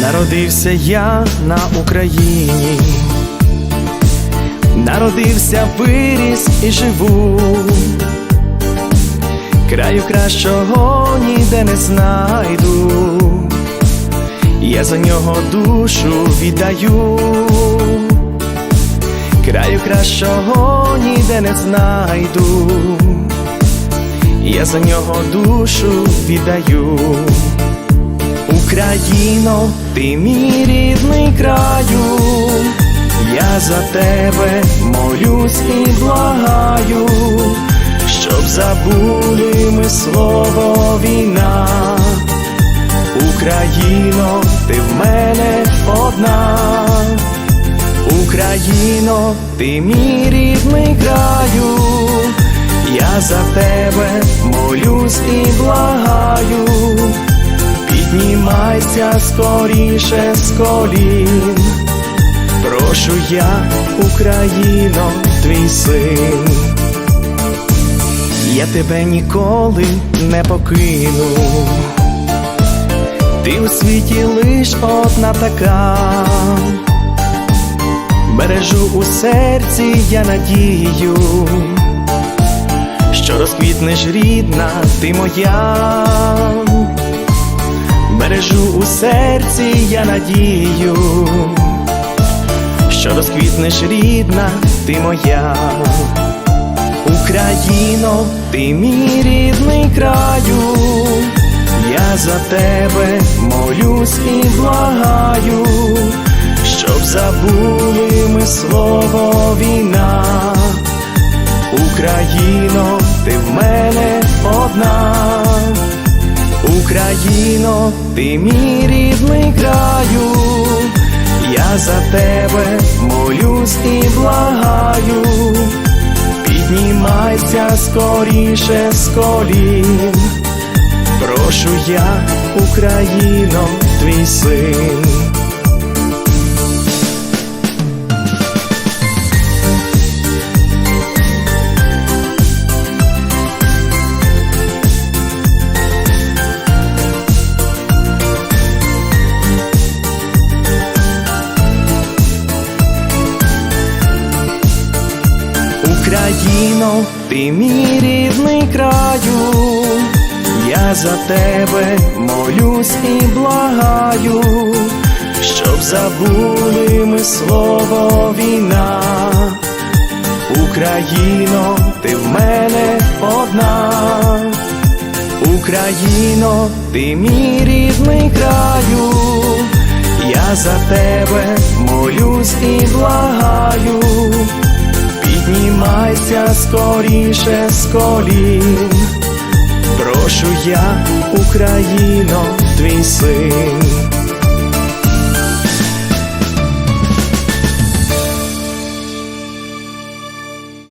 Народився я на Україні, народився, виріс і живу. Краю кращого ніде не знайду, я за нього душу віддаю, краю кращого ніде не знайду, я за нього душу віддаю. Україно, ти мій рідний краю, я за тебе молюсь і благаю, щоб забули ми слово війна. Україно, ти в мене одна, Україно, ти мій рідний краю, я за тебе молюсь і благаю. Піднімайся скоріше з колін, прошу я, Україно, твій син, я тебе ніколи не покину, ти у світі лиш одна така, бережу у серці я надію, що розквітнеш рідна, ти моя бережу у серці я надію, що розквітнеш рідна, ти моя, Україно, ти мій рідний краю, я за тебе молюсь і благаю, щоб забули ми слово війна. Україно, ти в мене одна. Україно, ти мій рідний краю, я за тебе молюсь і благаю, піднімайся скоріше з колін, прошу я, Україно, твій син. Україно, ти мій рідний краю, я за тебе молюсь і благаю, щоб забули ми слово війна. Україно, ти в мене одна, Україно, ти мій рідний краю, я за тебе молюсь і благаю. Піднімайся скоріше з колін, прошу я, Україно, твій син.